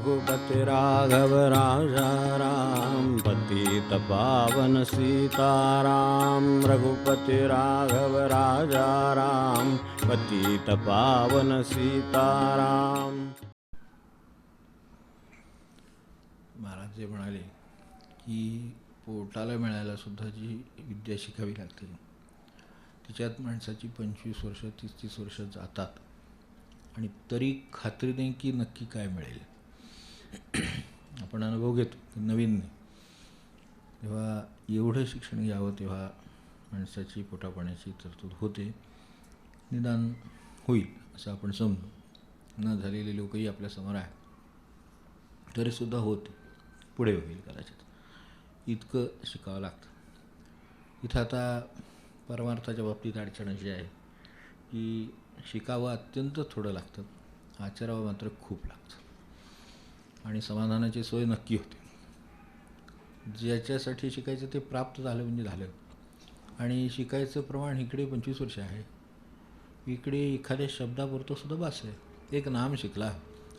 रघुपति राघव राजा राम पतित पावन सीताराम। रघुपति राघव राजा राम पतित पावन सीताराम। महाराज जे म्हणाले की पोटाला मिळायला सुद्धा जी विद्या शिकावी लागते तिच्यात माणसाची पंचवीस वर्ष तीस तीस वर्ष जातात. आणि तरी खात्री नाही की नक्की काय मिळेल. आपण अनुभव घेतो की नवीन नाही तेव्हा एवढं शिक्षण घ्यावं तेव्हा माणसाची पोटापाण्याची तरतूद होते. निदान होईल असं आपण समजू. न झालेले लोकही आपल्यासमोर आहे तरीसुद्धा होते. पुढे होईल कदाचित. इतकं शिकावं लागतं. इथं आता परमार्थाच्या बाबतीत अडचण अशी आहे की शिकावं अत्यंत थोडं लागतं. आचरावं मात्र खूप लागतं. आणि समाधानाची सोय नक्की होते. ज्याच्यासाठी शिकायचं ते प्राप्त झालं म्हणजे झालं. आणि शिकायचं प्रमाण इकडे पंचवीस वर्ष आहे. इकडे एखाद्या शब्दापुरतं सुद्धा बास आहे. एक नाम शिकला.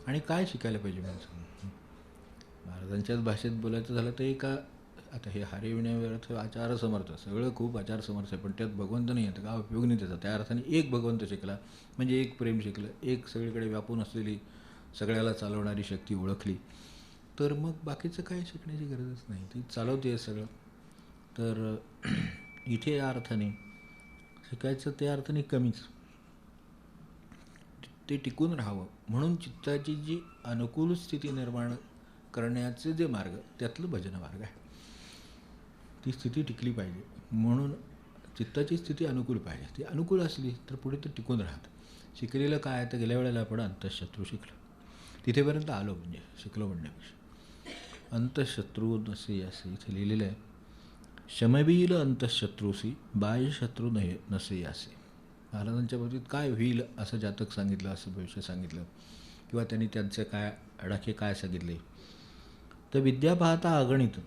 आणि काय शिकायला पाहिजे माणसं महाराजांच्याच भाषेत बोलायचं झालं तर एका आता हे हरिविण्याव्यर्थ आचार समर्थ सगळं खूप आचार समर्थ आहे पण त्यात भगवंत नाही येतं का उपयोग नाही त्याचा. त्या अर्थाने एक भगवंत शिकला. म्हणजे एक प्रेम शिकलं. एक सगळीकडे व्यापून असलेली सगळ्याला चालवणारी शक्ती ओळखली. तर मग बाकीचं काही शिकण्याची गरजच नाही. ती चालवते आहे सगळं. तर इथे या अर्थाने शिकायचं त्या अर्थाने कमीच. ते टिकून राहावं. म्हणून चित्ताची जी अनुकूल स्थिती निर्माण करण्याचे जे मार्ग त्यातलं भजन मार्ग आहे. ती स्थिती टिकली पाहिजे. म्हणून चित्ताची स्थिती अनुकूल पाहिजे. ती अनुकूल असली तर पुढे ते टिकून राहतं. शिकलेलं काय तर गेल्या वेळेला आपण अंतशत्रू शिकलं. तिथेपर्यंत आलो म्हणजे शिकलो म्हणण्यापेक्षा. अंतशत्रू नसे असे इथे लिहिलेलं आहे. शमवील अंतशत्रूसी बाह्यशत्रू नये नसे यासे. महाराजांच्या बाबतीत काय होईल असं जातक सांगितलं असं भविष्य सांगितलं? किंवा त्यांनी त्यांचे काय अडाखे काय सांगितले? तर विद्या पाहता अगणित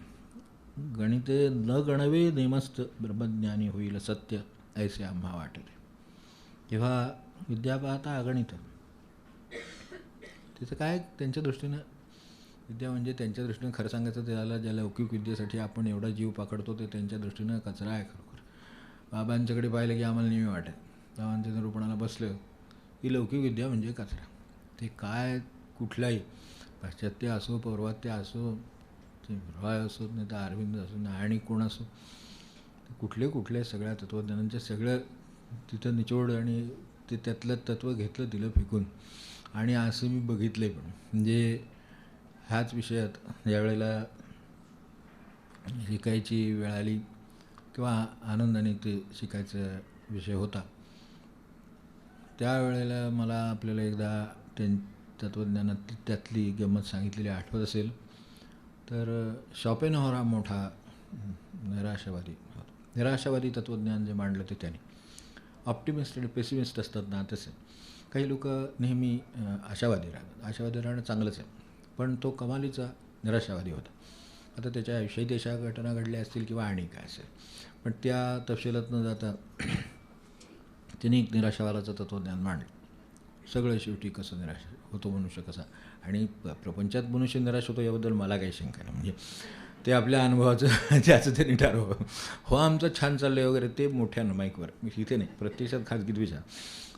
गणिते न गणवे नेमस्त ब्रह्मज्ञानी होईल सत्य ऐसे आम्हा वाटले. तेव्हा विद्या पाहता अगणित तिचं काय त्यांच्या दृष्टीनं विद्या म्हणजे त्यांच्या दृष्टीनं खरं सांगायचं त्याला ज्या लौकिक विद्येसाठी आपण एवढा जीव पकडतो ते त्यांच्या दृष्टीनं कचरा आहे खरोखर. बाबांच्याकडे पाहिलं की आम्हाला नेहमी वाटत बाबांच्या निरूपणाला बसलं की लौकिक विद्या म्हणजे कचरा. ते काय कुठलाही पाश्चात्य असो पौर्वात्य असो ते रॉय असो नाही तर अरविंद असो नाही आणि कोण असो कुठले कुठले सगळ्या तत्वज्ञानांच्या सगळं तिथं निचोड आणि ते त्यातलं तत्त्व घेतलं दिलं फेकून. आणि असं मी बघितलं पण. म्हणजे ह्याच विषयात ज्यावेळेला शिकायची वेळ आली किंवा आनंदाने ते शिकायचा विषय होता. त्यावेळेला मला आपल्याला एकदा त्यां तत्त्वज्ञानात त्यातली गंमत सांगितलेली आठवत असेल. तर शॉपेनहॉर हा मोठा निराशावादी निराशावादी तत्त्वज्ञान जे मांडलं ते त्याने. ऑप्टिमिस्ट आणि पेसिमिस्ट असतात ना तसे. काही लोक नेहमी आशावादी राहतात. आशावादी राहणं चांगलंच आहे. पण तो कमालीचा निराशावादी होता. आता त्याच्या आयुष्यात अशा घटना घडल्या असतील किंवा आणि काय असेल. पण त्या तपशिलात न जाता त्यांनी एक निराशावादाचं तत्त्वज्ञान मांडलं. सगळं शेवटी कसं निराश होतो मनुष्य कसा? आणि प्रपंचात मनुष्य निराश होतो याबद्दल मला काही शंका नाही. म्हणजे ते आपल्या अनुभवाचं त्याचं त्यांनी ठरवं हो. हो. आमचं छान चाललं आहे वगैरे ते मोठ्या माईकवर मी इथे नाही प्रत्यक्षात खाजगीत विचार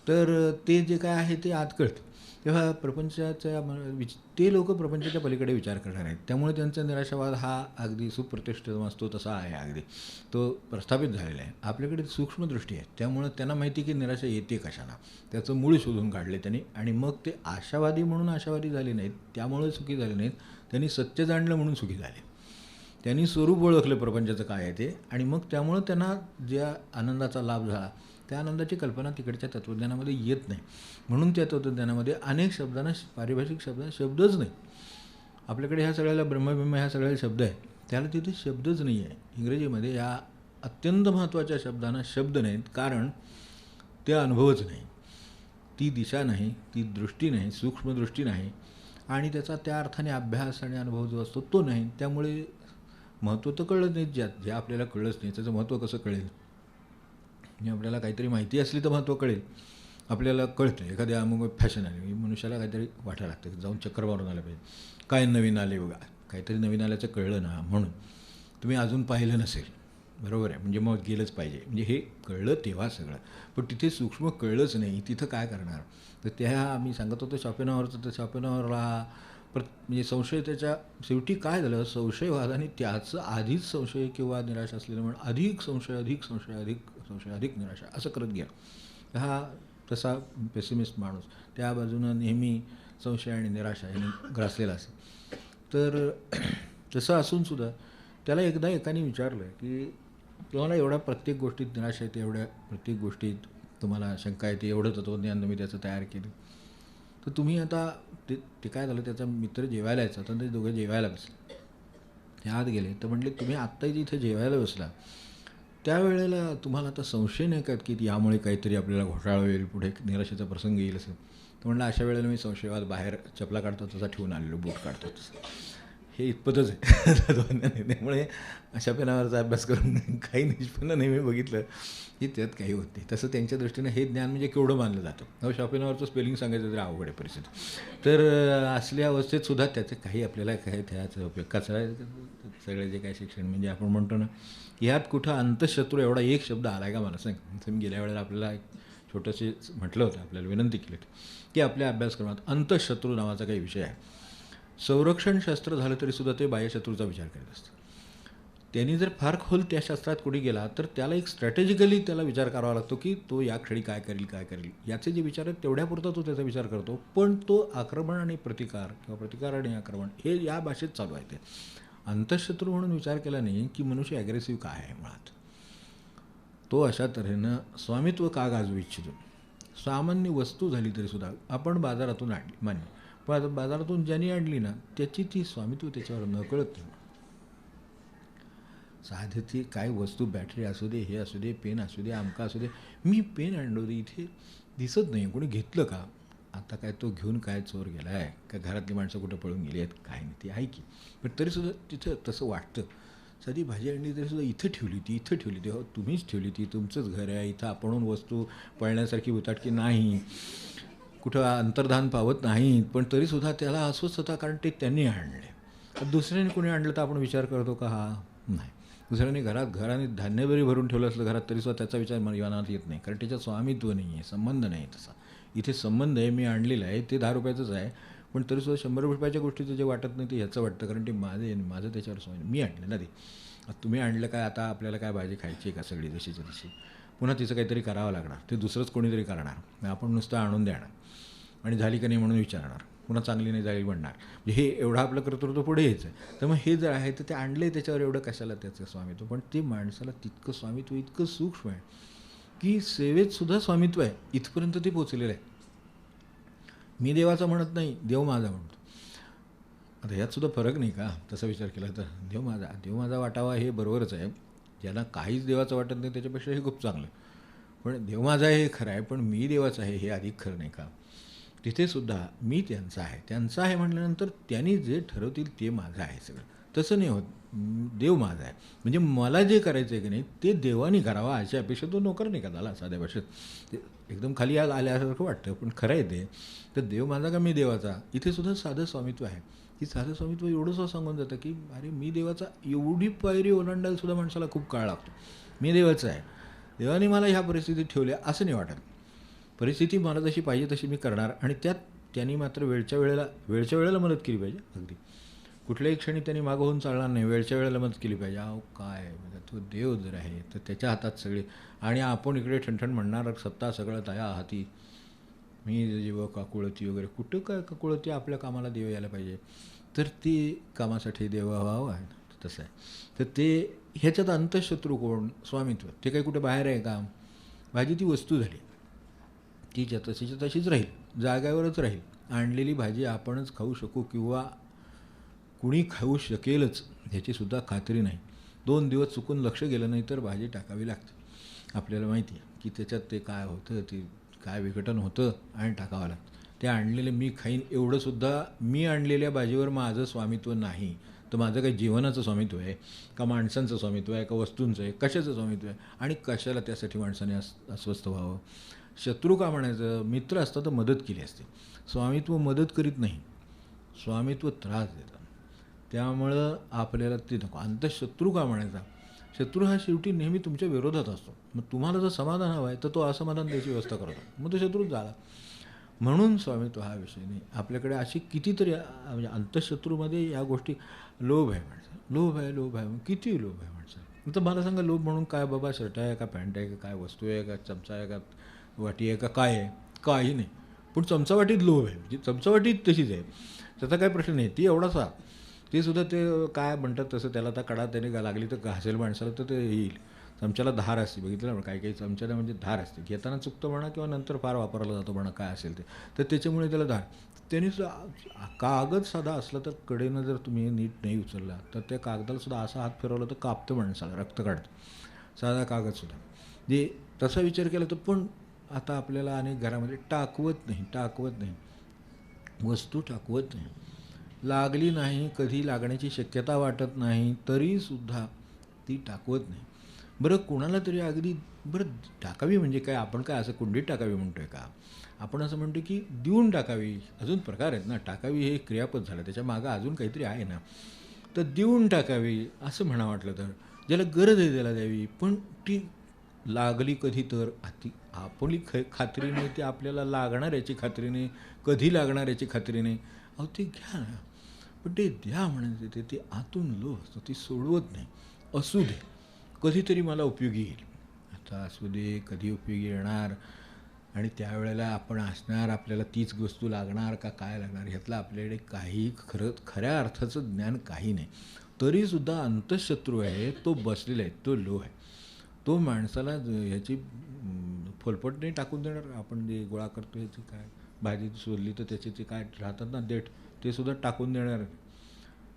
तर ते जे काय आहे ते आत कळतं तेव्हा प्रपंचाच्या विच ते लोक प्रपंचाच्या पलीकडे विचार करणार आहेत. त्यामुळे त्यांचा निराशावाद हा अगदी सुप्रतिष्ठित असतो तसा आहे अगदी. तो प्रस्थापित झालेला आहे. आपल्याकडे सूक्ष्मदृष्टी आहे. त्यामुळं त्यांना माहिती की निराशा येते कशाला. त्याचं मूळ शोधून काढले त्यांनी. आणि मग ते आशावादी म्हणून आशावादी झाले नाहीत त्यामुळे सुखी झाले नाहीत. त्यांनी सत्य जाणलं म्हणून सुखी झाले. त्यांनी स्वरूप ओळखलं प्रपंचाचं काय आहे ते. आणि मग त्यामुळं त्यांना ज्या आनंदाचा लाभ झाला त्या आनंदाची कल्पना तिकडच्या तत्त्वज्ञानामध्ये येत नाही. म्हणून त्या तत्त्वज्ञानामध्ये अनेक शब्दांना पारिभाषिक शब्दांना शब्दच नाही. आपल्याकडे ह्या सगळ्याला ब्रह्मबिंब ह्या सगळ्या शब्द आहे. त्याला तिथे शब्दच नाही आहे. इंग्रजीमध्ये या अत्यंत महत्त्वाच्या शब्दांना शब्द नाहीत कारण ते अनुभवच नाही. ती दिशा नाही ती दृष्टी नाही सूक्ष्मदृष्टी नाही. आणि त्याचा त्या अर्थाने अभ्यास आणि अनुभव जो असतो तो नाही. त्यामुळे महत्त्व तर कळलं नाही ज्यात जे आपल्याला कळलंच नाही. त्याचं महत्त्व कसं कळेल? म्हणजे आपल्याला काहीतरी माहिती असली तर महत्त्व कळेल. आपल्याला कळतं एखाद्या अमुक फॅशन आली म्हणजे मनुष्याला काहीतरी वाटायला लागतं जाऊन चक्कर मारून आलं पाहिजे. काय नवीन आले बघा काहीतरी नवीन आल्याचं कळलं ना म्हणून तुम्ही अजून पाहिलं नसेल. बरोबर आहे म्हणजे मग गेलंच पाहिजे. म्हणजे हे कळलं तेव्हा सगळं. पण तिथे सूक्ष्म कळलंच नाही तिथं काय करणार? तर त्या आम्ही सांगत होतो शॉपेनॉवरचं तर शॉपेनॉवरला प्रत म्हणजे संशय त्याच्या शेवटी काय झालं? संशयवादाने त्याचं आधीच संशय किंवा निराशा असलेलं म्हणून अधिक संशय अधिक संशय अधिक संशय अधिक निराशा. असं करत गेला. हा तसा पेसिमिस्ट माणूस. त्या बाजूनं नेहमी संशय आणि निराशा यांनी ग्रासलेला असेल. तर तसं असूनसुद्धा त्याला एकदा एकाने विचारलं की तुम्हाला एवढ्या प्रत्येक गोष्टीत निराशा येते एवढ्या प्रत्येक गोष्टीत तुम्हाला शंका येते एवढं तत्वज्ञान मी त्याचं तयार केलं. तर तुम्ही आता ते ते काय झालं त्याचा मित्र जेवायला यायचा तर ते दोघं जेवायला बसले. ते आत गेले. तर म्हटले तुम्ही आत्ताही जिथे जेवायला बसला. त्यावेळेला तुम्हाला आता संशय नाही का की यामुळे काहीतरी आपल्याला घोटाळा होईल पुढे निराशेचा प्रसंग येईल असं? तर म्हणलं अशा वेळेला मी संशयवाद बाहेर चपला काढतो तसा ठेवून आलेलो बूट काढतो तसं. हे इतपतच आहे. तत्त्वज्ञान त्यामुळे अशा पेनावरचा अभ्यास करून काही निष्पन्न नेहमी बघितलं की त्यात काही होत नाही. तसं त्यांच्या दृष्टीनं हे ज्ञान म्हणजे केवढं मानलं जातं? नव शॉपिनावरचं स्पेलिंग सांगायचं तर अवघड आहे परिस्थिती. तर असल्या अवस्थेत सुद्धा त्याचं काही आपल्याला काय त्याचा उपयोग? कचरा सगळे जे काय शिक्षण म्हणजे आपण म्हणतो ना ह्यात कुठं अंतशत्रू एवढा एक शब्द आला आहे का मला सांग. तुम्ही मी गेल्या वेळेला आपल्याला एक छोटंसे म्हटलं होतं आपल्याला विनंती केली होती की आपल्या अभ्यासक्रमात अंतशत्रू नावाचा काही विषय आहे. संरक्षण शास्त्र झालं तरीसुद्धा ते बाह्यशत्रूचा विचार करत असतं त्यांनी जर फार खोल त्या शास्त्रात कुठे गेला तर त्याला एक स्ट्रॅटेजिकली त्याला विचार करावा लागतो की तो या क्षणी काय करेल काय करेल. याचे जे विचार आहेत तेवढ्यापुरता तो त्याचा विचार करतो. पण तो आक्रमण आणि प्रतिकार किंवा प्रतिकार आणि आक्रमण हे या भाषेत चालू आहे ते. अंतशत्रू म्हणून विचार केला नाही की मनुष्य ॲग्रेसिव्ह काय आहे मुळात. तो अशा तऱ्हेनं स्वामित्व का गाजवू इच्छितो? सामान्य वस्तू झाली तरीसुद्धा आपण बाजारातून आणली. मान्य. पण आता बाजारातून ज्यांनी आणली ना त्याची ती स्वामित्व त्याच्यावर नकळत साधे ती काय वस्तू बॅटरी असू दे हे असू दे पेन असू दे आमका असू दे मी पेन आणलो दे इथे दिसत नाही. कोणी घेतलं का? आता काय तो घेऊन काय चोर गेला आहे का घरातली माणसं कुठं पळून गेली आहेत? काय नाही ती आहे की. पण तरीसुद्धा तिथं तसं वाटतं. साधी भाजी आणली तरीसुद्धा इथं ठेवली ती इथं ठेवली ती हो तुम्हीच ठेवली ती तुमचंच घर आहे इथं आपण वस्तू पळण्यासारखी उताटकी नाही. कुठं अंतर्धान पावत नाहीत पण तरीसुद्धा त्याला अस्वस्थ होता कारण ते त्यांनी आणले. दुसऱ्याने कोणी आणलं तर आपण विचार करतो का हा? नाही. दुसऱ्याने घरात घराने धान्य बरी भरून ठेवलं असलं घरात तरीसुद्धा त्याचा विचार मनात येत नाही. कारण त्याच्यात स्वामित्व नाही आहे संबंध नाही तसा. इथे संबंध आहे मी आणलेलं आहे ते दहा रुपयाचंच आहे पण तरीसुद्धा शंभर रुपयाच्या गोष्टीचं जे वाटत नाही ते ह्याचं वाटतं. कारण ते माझे माझं त्याच्यावर स्वामी मी आणलं ना ते. तुम्ही आणलं काय आता आपल्याला काय भाजी खायची का सगळी जशीच्या तशी पुन्हा तिचं काहीतरी करावं लागणार. ते दुसरंच कोणीतरी करणार. आपण नुसतं आणून देणार. आणि झाली का नाही म्हणून विचारणार. पुन्हा चांगली नाही झाली म्हणणार. म्हणजे हे एवढं आपलं कर्तृत्व पुढे यायचं. तर मग हे जर आहे तर ते आणले त्याच्यावर एवढं कशाला त्याचं स्वामित्व? पण ते माणसाला तितकं स्वामित्व इतकं सूक्ष्म आहे की सेवेत सुद्धा स्वामित्व आहे. इथपर्यंत ते पोचलेलं आहे. मी देवाचा म्हणत नाही देव माझा म्हणतो. आता ह्यात सुद्धा फरक नाही का? तसा विचार केला तर. देव माझा देव माझा वाटावा हे बरोबरच आहे. ज्याला काहीच देवाचं वाटत नाही त्याच्यापेक्षा हे खूप चांगलं. पण देव माझा आहे हे खरं आहे पण मी देवाचं आहे हे अधिक खरं नाही का? तिथे सुद्धा मी त्यांचा आहे. त्यांचा आहे म्हटल्यानंतर त्यांनी जे ठरवतील ते माझं आहे सगळं. तसं नाही होत. देव माझा आहे. म्हणजे मला जे करायचं आहे की नाही ते देवानी करावं अशी अपेक्षा तो नोकर नाही का झाला साध्या भाषेत ते एकदम खाली आज आल्यासारखं वाटतं पण खरं आहे ते. तर देव माझा का मी देवाचा? इथे सुद्धा साधं स्वामित्व आहे. की साधं स्वामित्व एवढंसं सांगून जातं की अरे मी देवाचा एवढी पायरी ओलांडायला सुद्धा माणसाला खूप काळ लागतो. मी देवाचा आहे. देवाने मला ह्या परिस्थितीत ठेवले असं नाही वाटत. परिस्थिती मला जशी पाहिजे तशी मी करणार. आणि त्यात त्यांनी मात्र वेळच्या वेळेला वेळच्या वेळेला मदत केली पाहिजे. अगदी. कुठल्याही क्षणी त्यांनी मागं होऊन चालणार नाही. वेळच्या वेळेला मदत केली पाहिजे. अहो काय? म्हणजे तो देव जर आहे तर त्याच्या हातात सगळे. आणि आपण इकडे ठणठण म्हणणार सत्ता सगळं तया हाती. मी जीव काकुळती वगैरे कुठं काय काकुळती आपल्या कामाला देव यायला पाहिजे? तर ती कामासाठी देव व्हावं आहे. तसं आहे. तर ते ह्याच्यात अंतशत्रू कोण? स्वामित्व. ते काही कुठे बाहेर आहे का? भाजी ती वस्तू झाली. ती ज्या तशीच्या तशीच राहील. जाग्यावरच राहील. आणलेली भाजी आपणच खाऊ शकू किंवा कुणी खाऊ शकेलच ह्याचीसुद्धा खात्री नाही. दोन दिवस चुकून लक्ष गेलं नाही तर भाजी टाकावी लागते. आपल्याला माहिती आहे की त्याच्यात ते काय होतं ते काय विघटन होतं आणि टाकावं लागतं. ते आणलेलं मी खाईन एवढंसुद्धा मी आणलेल्या भाजीवर माझं स्वामित्व नाही. तर माझं काही जीवनाचं स्वामित्व आहे का माणसांचं स्वामित्व आहे का वस्तूंचं आहे कशाचं स्वामित्व आहे? आणि कशाला त्यासाठी माणसाने अस अस्वस्थ व्हावं? शत्रू का म्हणायचं? मित्र असतं तर मदत केली असते. स्वामित्व मदत करीत नाही. स्वामित्व त्रास देतं त्यामुळं आपल्याला ते नको. अंतशत्रू का म्हणायचा? शत्रू हा शेवटी नेहमी तुमच्या विरोधात असतो. मग तुम्हाला जर समाधान हवं आहे तर तो असमाधान त्याची व्यवस्था करतो. मग तो शत्रूच झाला. म्हणून स्वामित्व हा विषय नाही. आपल्याकडे अशी कितीतरी म्हणजे अंतशत्रूमध्ये या गोष्टी लोभ आहे माणसं लोभ आहे लोभ आहे. किती लोभ आहे माणसं तर मला सांगा लोभ म्हणून काय बाबा शर्ट आहे का पॅन्ट आहे का काय वस्तू आहे का चमचा आहे का वाटी आहे का काय आहे? काही नाही. पण चमचावाटीत लोभ आहे. म्हणजे चमचावाटीत तशीच आहे. त्याचा काय प्रश्न नाही. ती एवढासा ते सुद्धा ते काय म्हणतात तसं त्याला आता कडा त्याने लागली तर घासेल माणसाला तर ते येईल. चमच्याला धार असते बघितलं ना काही काही चमच्याला म्हणजे धार असते. घेताना चुकतं म्हणा किंवा नंतर फार वापरला जातो म्हणा काय असेल ते. तर त्याच्यामुळे त्याला धार. त्याने सुद्धा कागद साधा असला तर कडेनं जर तुम्ही नीट नाही उचलला तर त्या कागदाला सुद्धा असा हात फिरवला तर कापतं माणसाला रक्त काढतं. साधा कागदसुद्धा जे तसा विचार केला तर पण आता आपल्याला अनेक घरामध्ये टाकवत नाही टाकवत नाही. वस्तू टाकवत नाही. लागली नाही कधी लागण्याची शक्यता वाटत नाही तरीसुद्धा ती टाकवत नाही. बरं कोणाला तरी अगदी बरं टाकावी म्हणजे काय? आपण काय असं कुंडीत टाकावी म्हणतो आहे का? आपण असं म्हणतो की देऊन टाकावी. अजून प्रकार आहेत ना. टाकावी हे क्रियापद झालं. त्याच्या मागं अजून काहीतरी आहे ना. तर देऊन टाकावी असं म्हणा वाटलं तर. ज्याला गरज आहे त्याला द्यावी. पण ती लागली कधी तर अति आपली ख खात्री नाही ते आपल्याला लागणार याची खात्री नाही कधी लागणार याची खात्री नाही अहो ते घ्या ना. ते द्या म्हणते ते ते आतून लो असतं ती सोडवत नाही. असू दे. कधीतरी मला उपयोगी येईल. आता असू दे कधी उपयोगी येणार. आणि त्यावेळेला आपण असणार आपल्याला तीच वस्तू लागणार का काय लागणार ह्यातलं आपल्याकडे काही खरं खऱ्या अर्थाचं ज्ञान काही नाही. तरीसुद्धा अंतशत्रू आहे तो बसलेला आहे तो लो आहे. तो माणसाला ह्याची फलपट नाही टाकून देणार. आपण जे गोळा करतो ह्याची काय भाजी सोडली तर त्याचे जे काय राहतात ना देठ. ते सुद्धा टाकून देणार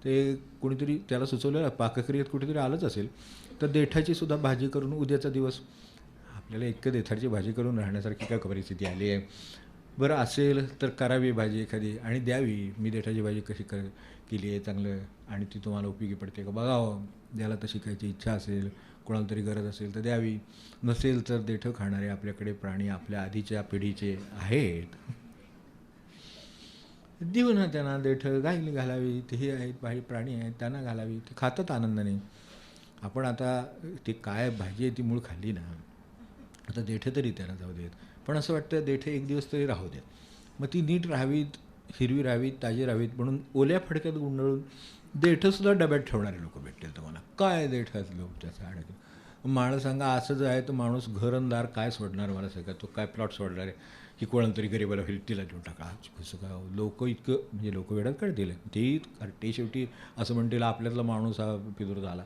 ते कोणीतरी त्याला सुचवलेलं पाकक्रियेत कुठेतरी आलंच असेल तर देठाची सुद्धा भाजी करून उद्याचा दिवस आपल्याला इतकं देठाची भाजी करून राहण्यासारखी काय परिस्थिती आली आहे? बरं असेल तर करावी भाजी एखादी आणि द्यावी. मी देठाची भाजी कशी कर केली आहे चांगलं आणि ती तुम्हाला उपयोगी पडते का? बघावं. द्यायला तशी खायची इच्छा असेल कोणाला तरी गरज असेल तर द्यावी. नसेल तर देठं खाणारे आपल्याकडे प्राणी आपल्या आधीच्या पिढीचे आहेत. देऊ ना त्यांना देठं गाईल घालावी हे आहेत बाहेर प्राणी आहेत त्यांना घालावी ते खातात आनंदाने. आपण आता ते काय भाजी आहे ती मूळ खाल्ली ना आता देठं तरी त्यांना जाऊ देत. पण असं वाटतं देठे एक दिवस तरी राहू देत. मग ती नीट राहावीत हिरवी राहावीत ताजी राहावीत म्हणून ओल्या फडक्यात गुंडाळून देठंसुद्धा डब्यात ठेवणारे लोक भेटतील तुम्हाला. काय देठात लोक त्याचा आणि माणूस सांगा असं जर आहे तर माणूस घरंदार काय सोडणार मला सगळं तो काय प्लॉट सोडणार आहे? की कोणाला तरी गरीबाला होईल तिला देऊन टाका. कसं का? लोक इतकं म्हणजे लोक वेळात काढतील ते ते शेवटी असं म्हणतील आपल्यातला माणूस हा पिदूर झाला.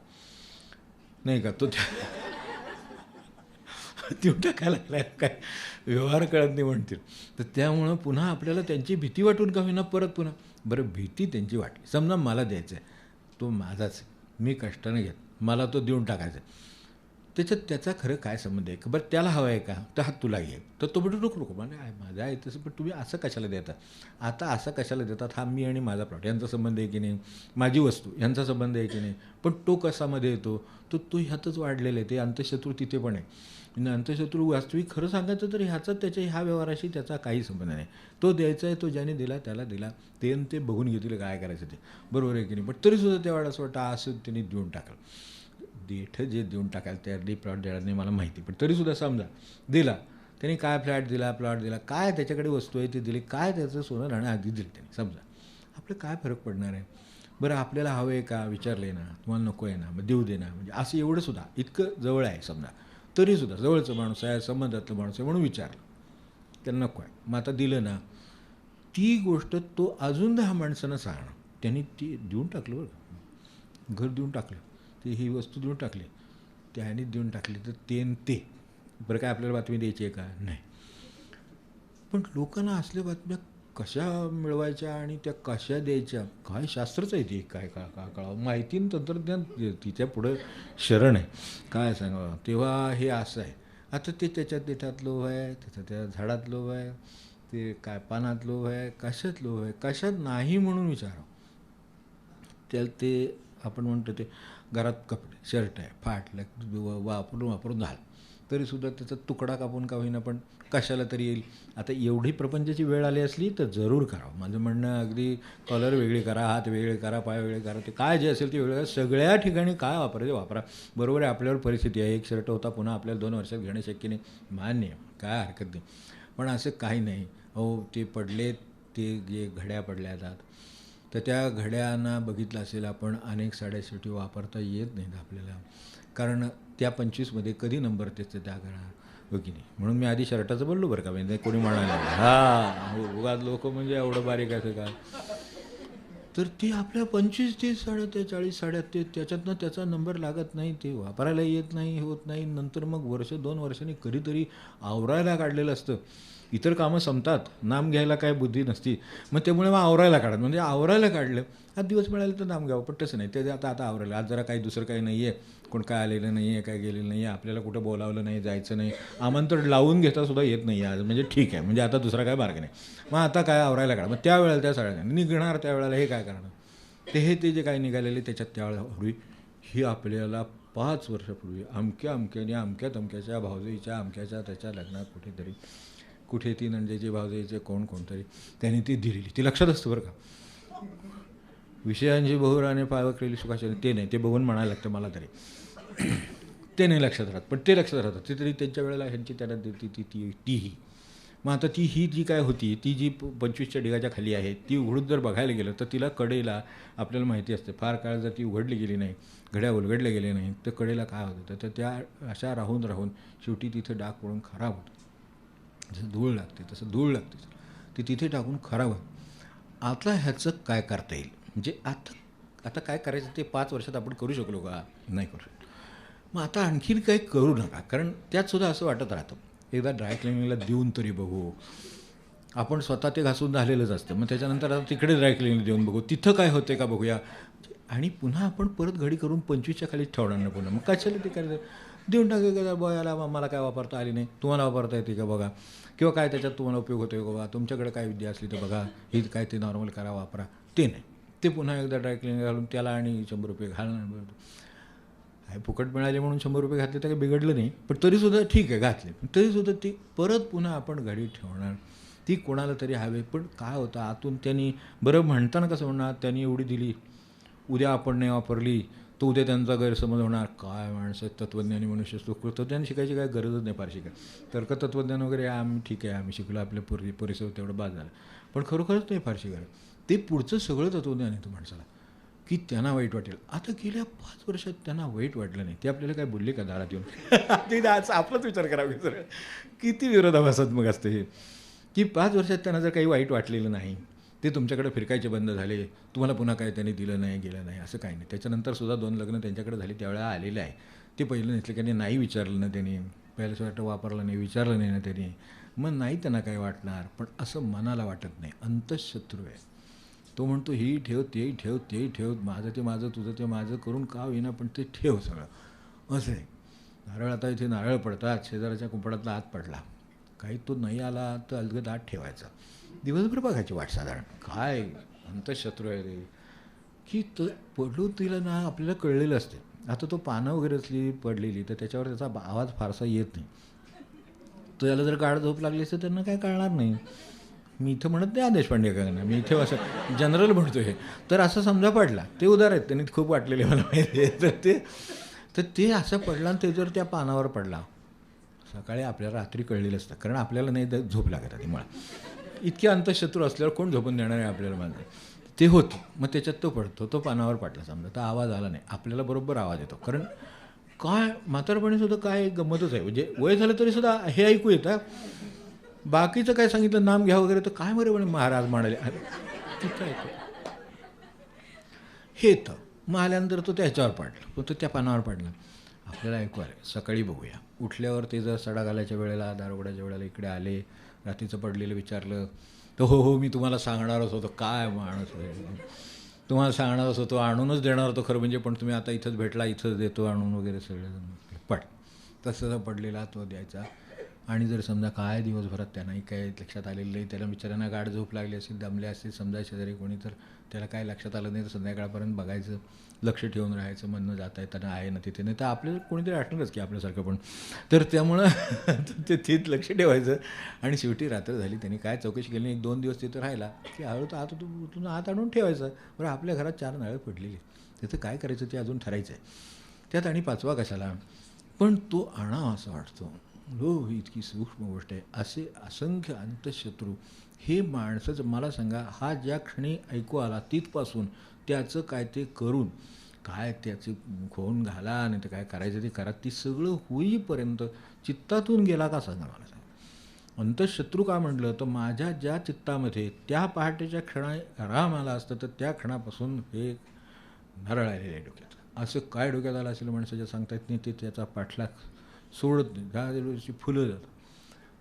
नाही का? तो त्या देऊन टाकायला लागलाय. काय? व्यवहार कळत नाही म्हणतील. तर त्यामुळं पुन्हा आपल्याला त्यांची भीती वाटून का होईना परत पुन्हा? बरं भीती त्यांची वाटली. समजा मला द्यायचं आहे तो माझाच आहे. मी कष्टाने घेत. मला तो देऊन टाकायचा आहे त्याच्यात त्याचा खरं काय संबंध आहे? का बरं त्याला हवं आहे का? तर हा तुला घे. तर तो म्हणतो नको नको. म्हणजे आहे माझा आहे तसं पण तुम्ही असं कशाला देता? आता असं कशाला देतात? हा मी आणि माझा प्लॉट यांचा संबंध आहे की नाही? माझी वस्तू. यांचा संबंध आहे की नाही? पण तो कसामध्ये येतो? तो तो ह्यातच वाढलेला आहे. ते अंतशत्रू तिथे पण आहे. अंतशत्रू वास्तविक खरं सांगायचं तर ह्याचा त्याच्या ह्या व्यवहाराशी त्याचा काही संबंध नाही. तो द्यायचा आहे तो ज्याने दिला त्याला दिला. ते आणि ते बघून घेतील काय करायचं ते. बरोबर आहे की नाही? पण तरीसुद्धा त्यावेळेला असं वाटतं असं त्यांनी देऊन टाकलं. देठ जे देऊन टाकायला तयार नाही प्लॉट देणार नाही मला माहिती पण तरीसुद्धा समजा दिला. त्यांनी काय फ्लॅट दिला प्लॉट दिला काय त्याच्याकडे वस्तू आहे ती दिली काय त्याचं सोनं राहणं आधी दिलं त्यांनी समजा. आपलं काय फरक पडणार आहे? बरं आपल्याला हवं आहे का? विचारलं आहे ना. तुम्हाला नको आहे ना? मग देऊ दे ना. म्हणजे असं एवढंसुद्धा इतकं जवळ आहे समजा. तरीसुद्धा जवळचं माणूस आहे संबंधातलं माणूस आहे म्हणून विचारलं. त्यांना नको आहे. मग आता दिलं ना. ती गोष्ट तो अजून दहा माणसांना सांगणं त्यांनी ती देऊन टाकलं बरं घर देऊन टाकलं. ते ही वस्तू देऊन टाकली. त्याने देऊन टाकली. तर ते न ते. बरं काय आपल्याला बातमी द्यायची आहे का? नाही. पण लोकांना असल्या बातम्या कशा मिळवायच्या आणि त्या कशा द्यायच्या? काय शास्त्रच आहे ती. काय का का कळावं माहिती आणि तंत्रज्ञान तिच्या पुढं शरण आहे. काय सांगावं? तेव्हा हे असं आहे. आता ते त्याच्यात देठात लोभ आहे त्याच्या त्या झाडात लोभ आहे ते काय पानात लोभ आहे कशात लोभ आहे कशात नाही म्हणून विचारावं. त्याला ते आपण म्हणतो ते घरात कपडे शर्ट आहे फाटलं वापरून वापरून झालं तरीसुद्धा त्याचा तुकडा कापून का होईना पण कशाला तरी येईल. आता एवढी प्रपंचाची वेळ आली असली तर जरूर करावं माझं म्हणणं अगदी कलर वेगळे करा हात वेगळे करा पाय वेगळे करा ते काय जे असेल ते वेगळं करा. सगळ्या ठिकाणी काय वापरायचे वापरा. बरोबर आहे आपल्यावर परिस्थिती आहे. एक शर्ट होता पुन्हा आपल्याला दोन वर्षात घेणं शक्य नाही. मान्य काय हरकत नाही. पण असं काही नाही. हो ते पडले ते जे घड्या पडल्या जातात तर त्या घड्यांना बघितलं असेल आपण अनेक साड्या शेवटी वापरता येत नाहीत आपल्याला. कारण त्या पंचवीसमध्ये कधी नंबर त्याचं त्या घडा हो की नाही? म्हणून मी आधी शर्टाचं बोललो बरं का म्हणजे कोणी म्हणाले हा हो, उगाच लोक म्हणजे एवढं बारीक असं का? तर ती आपल्या पंचवीस तीस साड्या ते चाळीस साड्या ते त्याच्यातनं त्याचा नंबर लागत नाही ते वापरायला येत नाही होत नाही. नंतर मग वर्ष दोन वर्षांनी कधीतरी आवरायला काढलेलं असतं. इतर कामं संपतात. नाम घ्यायला काय बुद्धी नसती. मग त्यामुळे मग आवरायला काढत म्हणजे आवरायला काढलं आज दिवस मिळाले तर नाम घ्यावं पण तसं नाही. ते आता आता आवरायला. आज जरा काही दुसरं काही नाही आहे कोण काय आलेलं नाही आहे काय गेलेलं नाही आहे आपल्याला कुठं बोलावलं नाही जायचं नाही. आमंत्रण लावून घेता सुद्धा येत नाही आज. म्हणजे ठीक आहे. म्हणजे आता दुसरा काय मार्ग नाही. मग आता काय आवरायला काढा. मग त्यावेळेला त्या सगळ्या निघणार त्यावेळेला हे काय करणार? ते हे ते जे काय निघालेले त्याच्यात त्यावेळेला ही आपल्याला पाच वर्षापूर्वी अमक्या अमक्याने अमक्या तमक्याच्या भावजईच्या अमक्याच्या त्याच्या लग्नात कुठेतरी कुठे ती नंदेचे भावजईचे कोण कोणतरी त्यांनी ती दिलेली. ती लक्षात असतं बरं का. विषयांची बहुराने पावकलेली सुखाचे ते नाही. ते बघून म्हणायला लागतं मला तरी. ते नाही लक्षात राहत. पण ते लक्षात राहतं ते तरी त्यांच्या वेळेला ह्यांची त्यांना ती ती ती तीही मग आता ती ही जी काय होती ती जी प- पंचवीसच्या ढिगाच्या खाली आहे ती उघडून जर बघायला गेलं तर तिला कडेला आपल्याला माहिती असते. फार काळ जर ती उघडली गेली नाही घड्या उलगडल्या गेल्या नाही तर कडेला काय होतं? तर त्या अशा राहून राहून शेवटी तिथं डाग पडून खराब होतं. जसं धूळ लागते तसं धूळ लागते. ते तिथे टाकून खराब आहे आता ह्याचं काय करता येईल? म्हणजे आता आता काय करायचं ते पाच वर्षात आपण करू शकलो का? नाही करू मग आता आणखीन काही करू नका. कारण त्यातसुद्धा असं वाटत राहतं. एकदा ड्राय क्लिनिंगला देऊन तरी बघू. आपण स्वतः ते घासून झालेलंच असतं. मग त्याच्यानंतर आता तिकडे ड्राय क्लिनिंग देऊन बघू. तिथं काय होते का बघूया? आणि पुन्हा आपण परत घडी करून पंचवीसच्या खाली ठेवणार ना पुन्हा. मग कशाला ते करायचं देऊन टाका का बॉयाला मला काय वापरता आली नाही. तुम्हाला वापरता येते का बघा? किंवा काय त्याच्यात तुम्हाला उपयोग होतोय का बघा? तुमच्याकडे काय विद्या असली तर बघा ही काय ते नॉर्मल करा वापरा. ते नाही. ते पुन्हा एकदा ड्राय क्लिनिंग घालून त्याला आणि शंभर रुपये घालणार फुकट मिळाले म्हणून शंभर रुपये घातले तर काही बिघडलं नाही. पण तरीसुद्धा ठीक आहे घातले. पण तरीसुद्धा ती परत पुन्हा आपण घडी ठेवणार. ती कोणाला तरी हवे. पण काय होतं आतून त्यांनी बरं म्हणताना कसं म्हणणार त्यांनी एवढी दिली. उद्या आपण नाही वापरली. तो उद्या त्यांचा गैरसमज होणार. काय माणसं तत्त्वज्ञानी मनुष्य सुख तत्त्वज्ञान शिकायची काय गरजच नाही फारशी काय. तर्क तत्त्वज्ञान वगैरे आम्ही ठीक आहे आम्ही शिकलो आपल्या पूर्वी परिसर तेवढं बाद झाला. पण खरोखरच नाही फारशी गरज. ते पुढचं सगळं तत्त्वज्ञान येतो माणसाला. की त्यांना वाईट वाटेल. आता गेल्या पाच वर्षात त्यांना वाईट वाटलं नाही. ते आपल्याला काय बोलले का दारात येऊन? ते आज आपलाच विचार करावा सर किती विरोधाभासात्मक असतं हे. की पाच वर्षात त्यांना जर काही वाईट वाटलेलं नाही ते तुमच्याकडे फिरकायचे बंद झाले तुम्हाला पुन्हा काय त्यांनी दिलं नाही गेलं नाही असं काही नाही. त्याच्यानंतर सुद्धा दोन लग्न त्यांच्याकडे झाली त्यावेळेला आलेलं आहे. ते पहिलं नसले त्यांनी नाही विचारलं ना त्यांनी पहिल्याच वाटतं वापरलं नाही विचारलं नाही ना त्यांनी. मग नाही त्यांना काय वाटणार पण असं मनाला वाटत नाही. अंतशत्रू आहे. तो म्हणतो ही ठेव तेही ठेव तेही ठेव माझं ते माझं तुझं ते माझं करून का होईना पण ते ठेव सगळं. असं आहे. नारळ आता इथे नारळ पडतात शेजाऱ्याच्या कुंपडातला आत पडला. काही तो नाही आला तर अलगद आत ठेवायचा. दिवसभर बघायची वाट साधारण. काय? अंतशत्रू आहे रे. की तो पडलो तिला ना आपल्याला कळलेलं असते. आता तो पानं वगैरे असली पडलेली तर त्याच्यावर त्याचा आवाज फारसा येत नाही. तो याला जर गाढ झोप लागली असते त्यांना काय कळणार नाही. मी इथं म्हणत नाही आदेश पांडे का मी इथे असं जनरल म्हणतो हे. तर असं समजा पडला. ते उदार आहेत. त्यांनी खूप वाटलेले मला माहिती आहे. तर ते तर ते असं पडला आणि ते जर त्या पानावर पडला. सकाळी आपल्याला रात्री कळलेलं असतं. कारण आपल्याला नाही तर झोप लागत आधी मला इतके अंतशत्रू असल्यावर कोण झोपून देणार आहे आपल्याला माझं ते होतं. मग त्याच्यात तो पडतो. तो पानावर पाटला समजा तर आवाज आला नाही. आपल्याला बरोबर आवाज येतो. कारण काय? म्हातारपणी सुद्धा काय गमतच आहे. म्हणजे वय झालं तरी सुद्धा हे ऐकू येतं. बाकीचं काय सांगितलं नाम घ्या वगैरे तर काय बरे म्हणे महाराज म्हणाले? तिथं ऐकू हे येतं. मग आल्यानंतर तो त्याच्यावर पाडला. तो त्या पानावर पाडला. आपल्याला ऐकू आले. सकाळी बघूया. उठल्यावर ते जर सडा घालायच्या वेळेला दारोगडाच्या वेळेला इकडे आले रात्रीचं पडलेलं विचारलं तर हो हो मी तुम्हाला सांगणारच होतो काय माणूस तुम्हाला सांगणारच होतो आणूनच देणार होतो खरं म्हणजे पण तुम्ही आता इथंच भेटला इथंच देतो आणून वगैरे सगळं. पड तसं पडलेला तो द्यायचा आणि जर समजा काय दिवसभरात त्यांनाही काय लक्षात आलेलं नाही त्याला बिचाऱ्यांना गाड झोप लागली असेल दमले असतील समजा शेजारी कोणी तर त्याला काय लक्षात आलं नाही तर संध्याकाळपर्यंत बघायचं. लक्ष ठेवून राहायचं म्हणणं जाता येताना आहे ना तिथे. नाही तर आपल्याला कोणीतरी आठवणच की आपल्यासारखं पण. तर त्यामुळं ते तिथं लक्ष ठेवायचं. आणि शेवटी रात्र झाली त्यांनी काय चौकशी केली नाही एक दोन दिवस तिथं राहिला की हळू तर आता तू तुला आत आणून ठेवायचं. बरं आपल्या घरात चार नळं पडलेली त्याचं काय करायचं ते अजून ठरायचं आहे त्यात आणि पाचवा कशाला? पण तो आणा असं वाटतो. लो ही इतकी सूक्ष्म गोष्ट आहे. असे असंख्य अंतशत्रू हे माणसंच मला सांगा हा ज्या क्षणी ऐकू आला तिथपासून त्याचं काय ते करून काय त्याचे खोन घाला आणि ते काय करायचं ते करा ती सगळं होईपर्यंत चित्तातून गेला का सांगा मला सांगा. अंतशत्रू का म्हटलं? तर माझ्या ज्या चित्तामध्ये त्या पहाटेच्या क्षणा राम आला असतं तर त्या क्षणापासून हे नारळ आलेलं आहे डोक्यात. असं काय डोक्यात आलं असेल माणसाच्या सांगता येत नाही ते त्याचा पाठलाग सोडत नाही. दहा फुलं जातात.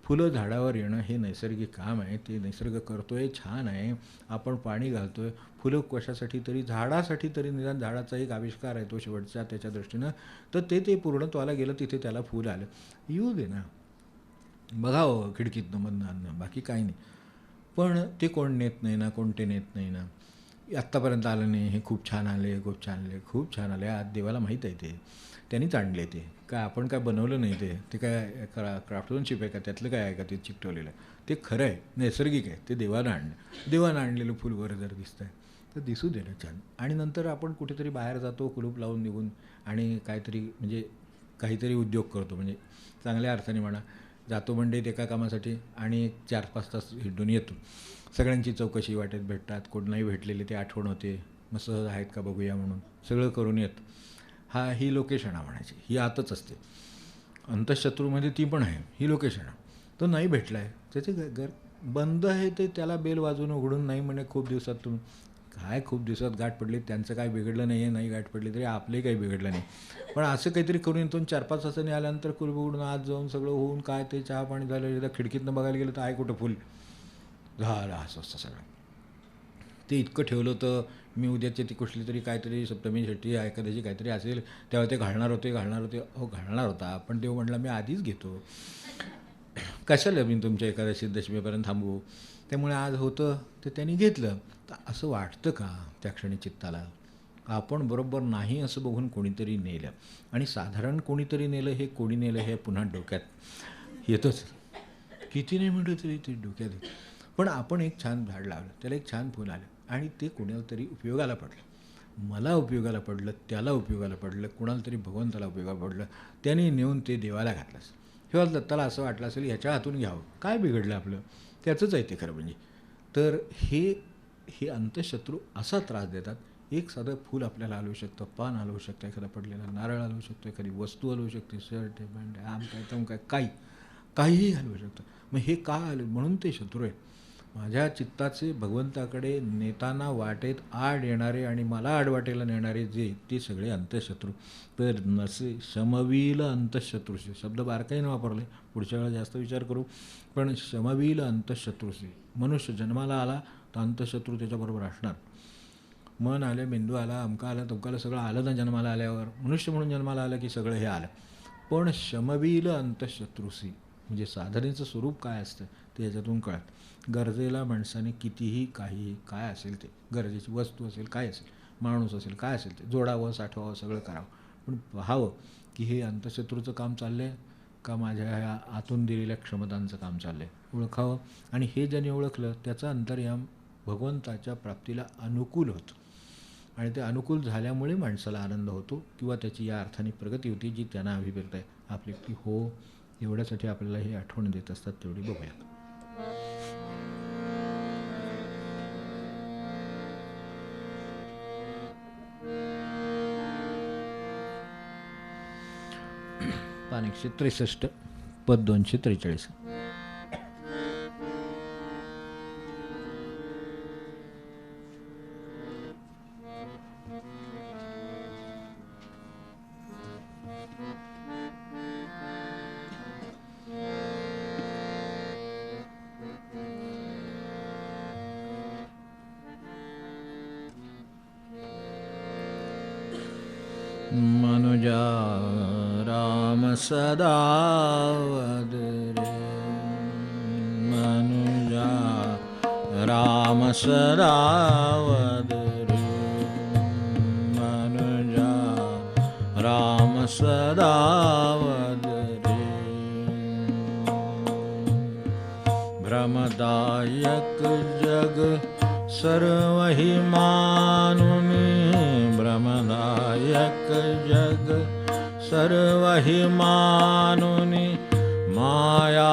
फुलं झाडावर येणं हे नैसर्गिक काम आहे ते निसर्ग करतो आहे छान आहे. आपण पाणी घालतो आहे फुलं कशासाठी तरी झाडासाठी तरी निदान झाडाचा एक आविष्कार आहे तो शेवटचा त्याच्या दृष्टीनं. तर ते ते पूर्णत्वाला गेलं तिथे त्याला फुल आलं. येऊ दे ना. बघावं हो, खिडकीतनं मधनं आणणं बाकी काही नाही. पण ते कोण नेत नाही ना कोणते नेत नाही ना. आत्तापर्यंत आलं नाही हे खूप छान आले खूप छान आले खूप छान आले. आज देवाला माहीत आहे ते. त्यांनीच आणले ते. काय आपण काय बनवलं नाही ते? ते काय क्रा क्राफ्टमनशिप आहे का? त्यातलं काय आहे का ते चिकटवलेलं? आहे ते खरं आहे नैसर्गिक आहे. ते देवानं आणलं. देवानं आणलेलं फुल जर दिसतं आहे तर दिसू दे ना छान. आणि नंतर आपण कुठेतरी बाहेर जातो कुलूप लावून निघून आणि काहीतरी म्हणजे काहीतरी उद्योग करतो. म्हणजे चांगल्या अर्थाने म्हणा जातो मंडईत एका कामासाठी आणि एक चार पाच तास हिंडून येतो. सगळ्यांची चौकशी वाटेत भेटतात. कोण नाही भेटलेले ते आठवण होते. मग सहज आहेत का बघूया म्हणून. सगळं करून येतं. हा ही लोकेशणा म्हणायची. ही आतच असते. अंतशत्रूमध्ये ती पण आहे. ही लोकेशणा तो नाही भेटला आहे त्याचे घर बंद आहे ते त्याला बेल वाजून उघडून नाही म्हणे खूप दिवसातून. काय खूप दिवसात गाठ पडली त्यांचं काय बिघडलं नाही आहे नाही गाठ पडली तरी आपलंही काही बिघडलं नाही. पण असं काहीतरी करून येतो चार पाच वाजता आल्यानंतर कुलप उघडून आत जाऊन सगळं होऊन काय ते चहा पाणी झालं एकदा खिडकीतनं बघायला गेलं तर आहे कुठं फुल. झालं असं असतं सगळं. ते इतकं ठेवलं होतं. मी उद्याचे ती कुठली तरी काहीतरी सप्तमी शेट्टी एखाद्याची काहीतरी असेल तेव्हा ते घालणार होते घालणार होते. हो घालणार होता. पण देव म्हटलं मी आधीच घेतो. कशाला मी तुमच्या एखाद्याशी दशमीपर्यंत थांबू? त्यामुळे आज होतं ते त्यांनी घेतलं. तर असं वाटतं का त्या क्षणी चित्ताला? आपण बरोबर नाही असं बघून कोणीतरी नेलं. आणि साधारण कोणीतरी नेलं हे कोणी नेलं हे पुन्हा डोक्यात येतंच. किती नाही म्हटलं तरी ते डोक्यात पण आपण एक छान झाड लावलं. त्याला एक छान फुल आलं. आणि ते कोणाला तरी उपयोगाला पडलं. मला उपयोगाला पडलं त्याला उपयोगाला पडलं कुणाला तरी भगवंताला उपयोगाला पडलं त्याने नेऊन ते देवाला घातलंस किंवा दत्ताला असं वाटलं असेल ह्याच्या हातून घ्यावं. काय बिघडलं आपलं? त्याचंच आहे ते खरं म्हणजे. तर हे हे अंतशत्रू असा त्रास देतात. एक साधं फूल आपल्याला हलवू शकतं पान हलवू शकतं एखादा पडलेला नारळ हलवू शकतो एखादी वस्तू हलवू शकते शर्ट आहे पॅन्ट आहे आम काय तम काय काही काहीही हलवू शकतं. मग हे का हलव म्हणून ते शत्रू आहेत. माझ्या चित्ताचे भगवंताकडे नेताना वाटेत आड येणारे आणि मला आडवाटेला नेणारे जे ते सगळे अंतशत्रू तर नसे शमवील अंतशत्रूशी शब्द बारकाईनं वापरले. पुढच्या वेळा जास्त विचार करू. पण शमवील अंतशत्रूशी मनुष्य जन्माला आला तर अंतशत्रू त्याच्याबरोबर असणार. मन आलं मेंदू आला अमका आला तुमकाला सगळं आलं ना जन्माला आल्यावर. मनुष्य म्हणून जन्माला आलं की सगळं हे आलं. पण शमवील अंतशत्रूसी म्हणजे साधनेचं स्वरूप काय असतं ते याच्यातून कळत. गरजेला माणसाने कितीही काही काय असेल ते गरजेची वस्तू असेल काय असेल माणूस असेल काय असेल ते जोडावं साठवावं सगळं करावं. पण पाहावं की हे अंतशत्रूचं काम चाललं आहे का माझ्या ह्या आतून दिलेल्या क्षमतांचं काम चाललं आहे ओळखावं. आणि हे ज्याने ओळखलं त्याचा अंतर्याम भगवंताच्या प्राप्तीला अनुकूल होतं. आणि ते अनुकूल झाल्यामुळे माणसाला आनंद होतो किंवा त्याची या अर्थाने प्रगती होती जी त्यांना अभिप्रेत आहे. आपली की हो एवढ्यासाठी आपल्याला हे आठवण देत असतात तेवढी बघूयात. पान एकशे त्रेसष्ट पद दोनशे त्रेचाळीस. जग सर्व हि मानुनी माया